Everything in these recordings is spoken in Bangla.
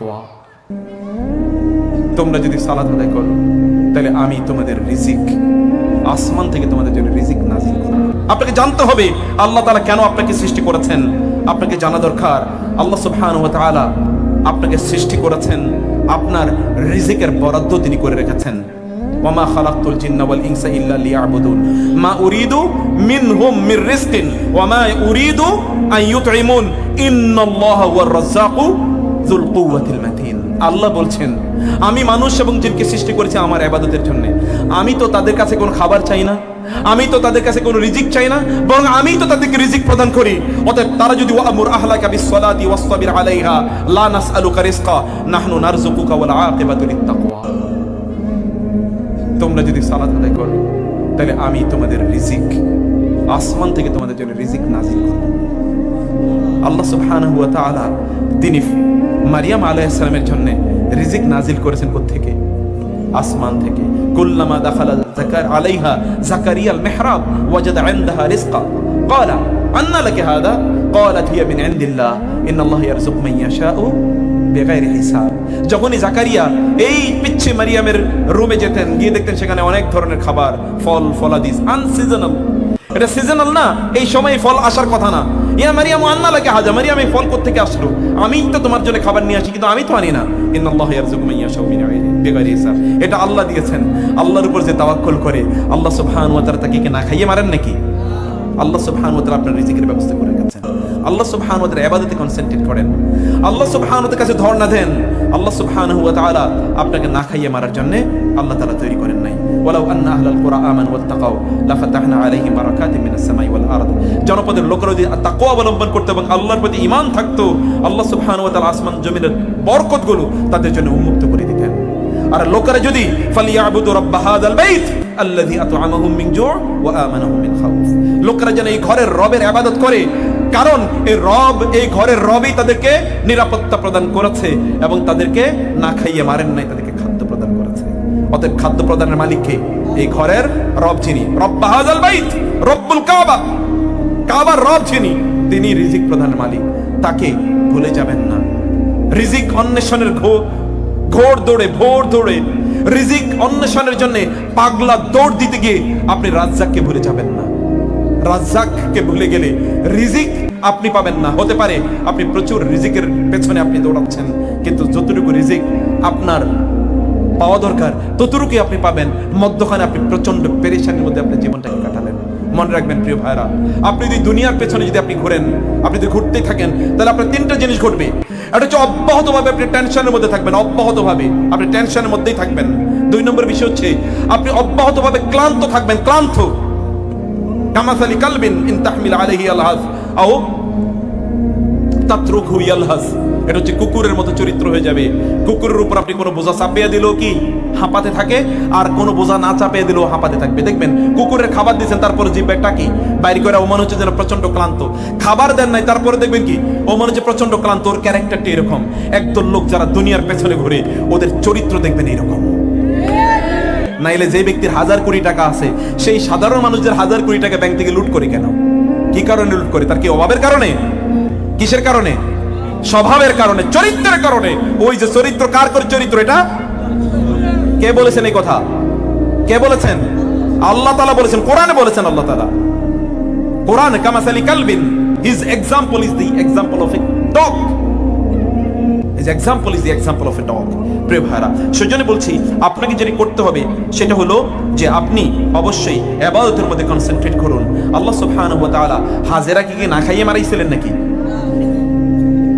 তাকওয়া। তোমরা যদি সালাত আদায় করো, তাহলে আমি তোমাদের রিজিক, আসমান থেকে তোমাদের জন্য রিজিক নাজিল করব। আপনাকে জানতে হবে, আল্লাহ তাআলা কেন আপনাকে সৃষ্টি করেছেন? আপনাকে জানা দরকার, আল্লাহ সুবহানাহু ওয়া তাআলা আপনাকে সৃষ্টি করেছেন, আপনার রিজিকের বরাদ্দ তিনি করে রেখেছেন। ওয়ামা খালাকতুল জিন্না ওয়াল ইনসা ইল্লা লিয়াবুদুন। মা উরিদু মিনহুম মির রিজকিন ওয়ামা উরিদু আন ইউতইমুন ইন্নাল্লাহা ওয়ার রাজ্জাকু আল্লাহ বলছেন, আমি মানুষ এবং জিনকে সৃষ্টি করেছি আমার ইবাদতের জন্য। আমি তো তাদের কাছে কোনো খাবার চাই না। আমি তো তাদের কাছে কোনো রিজিক চাই না। বরং আমি তো তাদেরকে রিজিক প্রদান করি। অতএব তারা যদি ওয়ামুর আহলাকা বিসসালাতি ওয়াসতাবির আলাইহা, লা নাসআলুকা রিজকা, নাহনু নারযুকুকা ওয়াল আকিবাতু লিত্তাকওয়া। তোমরা যদি সালাত আদায় করো, তাহলে আমি তোমাদের রিজিক, আসমান থেকে তোমাদের জন্য রিজিক নাজিল করব। আল্লাহ সুবহানাহু ওয়া তাআলা তিনি মারিয়াম আলাইহিস সালামের জন্য রিজিক নাজিল করেছেন কোত্থেকে? আসমান থেকে। কুল্লামা দাখালা যাকার আলাইহা যাকারিয়া আল মিহরাব ওয়াজাদা ইনদাহা রিজকা ক্বালা, আন্না লাকি হাদা? ক্বালাত হিয়া মিন ইনদিল্লাহ ইন্নাল্লাহা ইয়ারযুকু মান ইয়াশাউ বেগাইরে হিসাব। যখনই জাকারিয়া এই পিচ্ছে মারিয়ামের রুমে যেতেন, গিয়ে দেখতেন সেখানে অনেক ধরনের খাবার, ফল, ফলাদিস আনসিজনাল এটা সিজনাল না, এই সময় ফল আসার কথা না। ইয়া মারিয়াম, আন্না লাগে হাজা। মারিয়াম, এই ফল কোত্থেকে আসলো? আমি তো তোমার জন্য খাবার নিয়ে আসি, কিন্তু আমি তো আনি না। ইন্নাল্লাহু ইয়ারযুকু মান ইয়াশাউ মিন বিগাইরি হিসাব। এটা আল্লাহ দিয়েছেন। আল্লাহর উপর যে তাওয়াক্কুল করে, আল্লাহ সুবহানাহু ওয়া তাআলা তাকে কি না খাইয়ে মারেন নাকি? আল্লাহ সুবহানাহু ওয়া তাআলা আপনার রিজিকের ব্যবস্থা করে গেছেন আল্লাহ সুবহানাহু ওয়া তাআলা ইবাদতে কনসেন্ট্রেট করেন। আল্লাহ সুবহানাহু ওয়া কাছে ধর্ণা দেন। আল্লাহ সুবহানাহু ওয়া তাআলা আপনাকে না খাইয়ে মারার জন্য আল্লাহ তাআলা তৈরি করেন নাই। ওয়ালাউ আন্না আহলাল কুরা আমানু ওয়াত্তাকাউ লাফাতাহনা আলাইহিম বারাকাতিন মিনাস সামাই ওয়াল আরদ। জনপদের লোকেরা যদি তাকওয়া অবলম্বন করতে এবং আল্লাহর প্রতি ঈমান থাকতো, আল্লাহ সুবহানাহু ওয়া তাআলা আসমান জমিনের বরকতগুলো তাদের জন্য উন্মুক্ত করে দিতেন। আর লোকেরা যদি ফালিয়াবুদু রাব্বা হাদাল বাইত, আল্লাযী আত'আমাহুম মিন জু' ওয়া আমানাহুম মিন খাউফ। যেন এই ঘরের রবের ইবাদত করে, কারণ এই রব, এই ঘরের রবই তাদেরকে নিরাপত্তা প্রদান করেছে এবং তাদেরকে না খাইয়ে মারেন নাই তাদেরকে। অতএব খাদ্য প্রদানের মালিককে এই ঘরের রব যিনি, রব্বা হাদাল বাইত, রব্বুল কাবা, কাবার রব যিনি, তিনি রিজিক প্রদানের মালিক। তাকে ভুলে যাবেন না। রিজিক অন্বেষণের ঘোর দৌড়ে, ভোর দৌড়ে, রিজিক অন্বেষণের জন্য পাগলা দৌড় দিতে গিয়ে আপনি রাজ্জাককে ভুলে যাবেন না। রাজ্জাককে ভুলে গেলে রিজিক আপনি পাবেন না। হতে পারে আপনি প্রচুর রিজিকের পেছনে আপনি দৌড়াচ্ছেন, কিন্তু যতটুকু রিজিক আপনার পাওয়া দরকার, ততটুকুই আপনি পাবেন। মধ্যখানে আপনি প্রচণ্ড পেরেশানির মধ্যে আপনার জীবনটাকে কাটালেন। মনে রাখবেন, প্রিয় ভাইরা আপনি যদি দুনিয়ার পেছনে যদি আপনি ঘুরেন, আপনি যদি ঘুরতেই থাকেন, তাহলে আপনার তিনটা জিনিস ঘটবে। এটা হচ্ছে অব্যাহতভাবে আপনি টেনশনের মধ্যে থাকবেন, অব্যাহতভাবে। আপনি টেনশনের মধ্যেই থাকবেন। দুই নম্বর বিষয় হচ্ছে, আপনি অব্যাহতভাবে ক্লান্ত থাকবেন, ক্লান্ত। কামাসালি কালবিন ইন তাহমিল আলহাজ, আও তাত্রুকহু ইয়ালহাজ। এটা হচ্ছে কুকুরের মতো চরিত্র হয়ে যাবে। কুকুরের উপর আপনি কোনো বোঝা চাপিয়ে দিলেও কি হাঁপাতে থাকে? আর কোনো বোঝা না চাপিয়ে দিলেও হাঁপাতে থাকবে। দেখবেন, কুকুরের খাবার দিয়েছেন, তারপরে জিব্বাটা কি? বাইরে করে ও মনে হচ্ছে যেন প্রচণ্ড ক্লান্ত। খাবার দেন নাই, তারপরে দেখবেন কি? ও মনে হচ্ছে প্রচণ্ড ক্লান্ত, ওর ক্যারেক্টারটা এরকম। একদল লোক যারা দুনিয়ার পেছনে ঘুরে, ওদের চরিত্র দেখবেন এরকম। নাইলে যে ব্যক্তির হাজার কোটি টাকা আছে, সেই সাধারণ মানুষদের হাজার কোটি টাকা ব্যাংক থেকে লুট করে কেন? কি কারণে লুট করে? তার কি অভাবের কারণে? কিসের কারণে? স্বভাবের কারণে, চরিত্রের কারণে। ওই যে চরিত্র, কার করে চরিত্র এটা? কে বলেছেন এই কথা? কে বলেছেন? আল্লাহ তালা বলেছেন, কোরআনে বলেছেন আল্লাহ তালা কোরআন কামাসালি কালবিন his example is the example of a dog is example is the example of a dog প্রিয় ভাইরা সেজন্য বলছি, আপনাকে যেটি করতে হবে, সেটা হলো যে আপনি অবশ্যই এবাদতের মধ্যে কনসেন্ট্রেট করুন। আল্লাহ সুবহানাহু ওয়া তাআলা হাজেরা কি না খাইয়ে মারাইছিলেন নাকি?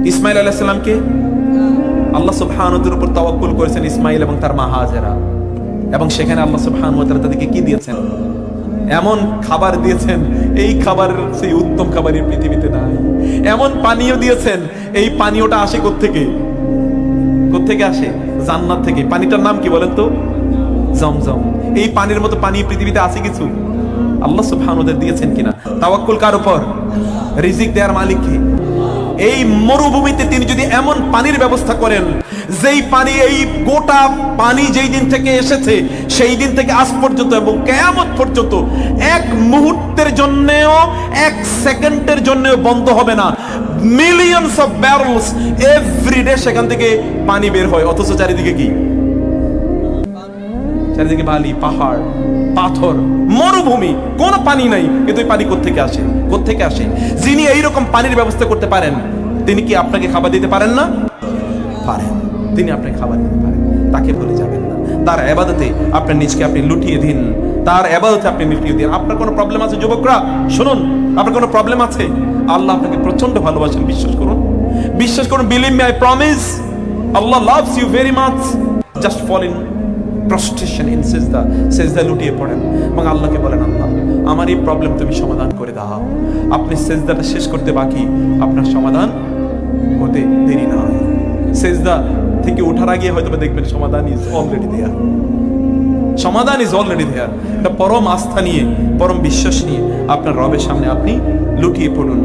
ইসমাইল আলাইহিস সালামকে আল্লাহ সুবহানাহুর উপর তাওয়াক্কুল করেছেন ইসমাইল এবং তার মা হাজেরা। এবং সেখানে আল্লাহ সুবহানাহু ওয়া তাআলা তাদেরকে কি দিয়েছেন? এমন খাবার দিয়েছেন, এই খাবারের সেই উত্তম খাবার এই পৃথিবীতে নাই। এমন পানীয় দিয়েছেন, এই পানীয়টা আসে কোত্থেকে? কোত্থেকে আসে? জান্নাত থেকে। পানিটার নাম কি বলেন তো? জমজম। এই পানির মতো পানি পৃথিবীতে আছে কিছু? আল্লাহ সুবহানাহু ওয়া দিয়েছেন কিনা? তাওয়াক্কুল কার উপর? রিজিক দেওয়ার মালিক কে? এই মরুভূমিতে তিনি যদি এমন পানির ব্যবস্থা করেন, যেই পানি, এই গোটা পানি যেই দিন থেকে এসেছে, সেই দিন থেকে আজ পর্যন্ত এবং কেয়ামত পর্যন্ত এক মুহূর্তের জন্যেও, এক সেকেন্ডের জন্যেও বন্ধ হবে না। মিলিয়নস অফ ব্যারলস এভরিডে সেখান থেকে পানি বের হয়। অথচ চারিদিকে কি? চারিদিকে বালি, পাহাড়, পাথর, মরুভূমি, কোনো পানি নাই। কিন্তু এই পানি কোত্থেকে আসে? কোত্থেকে আসে? যিনি এইরকম পানির ব্যবস্থা করতে পারেন, তিনি কি আপনাকে খাবার দিতে পারেন না? পারেন। তিনি আপনাকে খাবার দিতে পারেন। তাকে ভুলে যাবেন না। তার এবাদতে আপনার নিজকে আপনি লুটিয়ে দিন। তার এবাদতে আপনি লুটিয়ে দিন। আপনার কোনো প্রবলেম আছে, যুবকরা? শুনুন, আপনার কোনো প্রবলেম আছে? আল্লাহ আপনাকে প্রচণ্ড ভালোবাসেন, বিশ্বাস করুন। বিশ্বাস করুন believe me I promise Allah loves you very much just fall in prostration in সেজদা সেজদা লুটিয়ে পড়েন এবং আল্লাহকে বলেন আল্লাহ আমার এই প্রবলেম তুমি সমাধান করে দাও আপনি সেজদাটা শেষ করতে বাকি আপনার সমাধান হতে দেরি না হয় সেজদা থেকে ওঠার আগে হয়তো দেখবেন সমাধান ইজ অলরেডি দেয়ার সমাধান ইজ অলরেডি দেয়ার এটা পরম আস্থা নিয়ে পরম বিশ্বাস নিয়ে আপনার রবের সামনে আপনি লুটিয়ে পড়ুন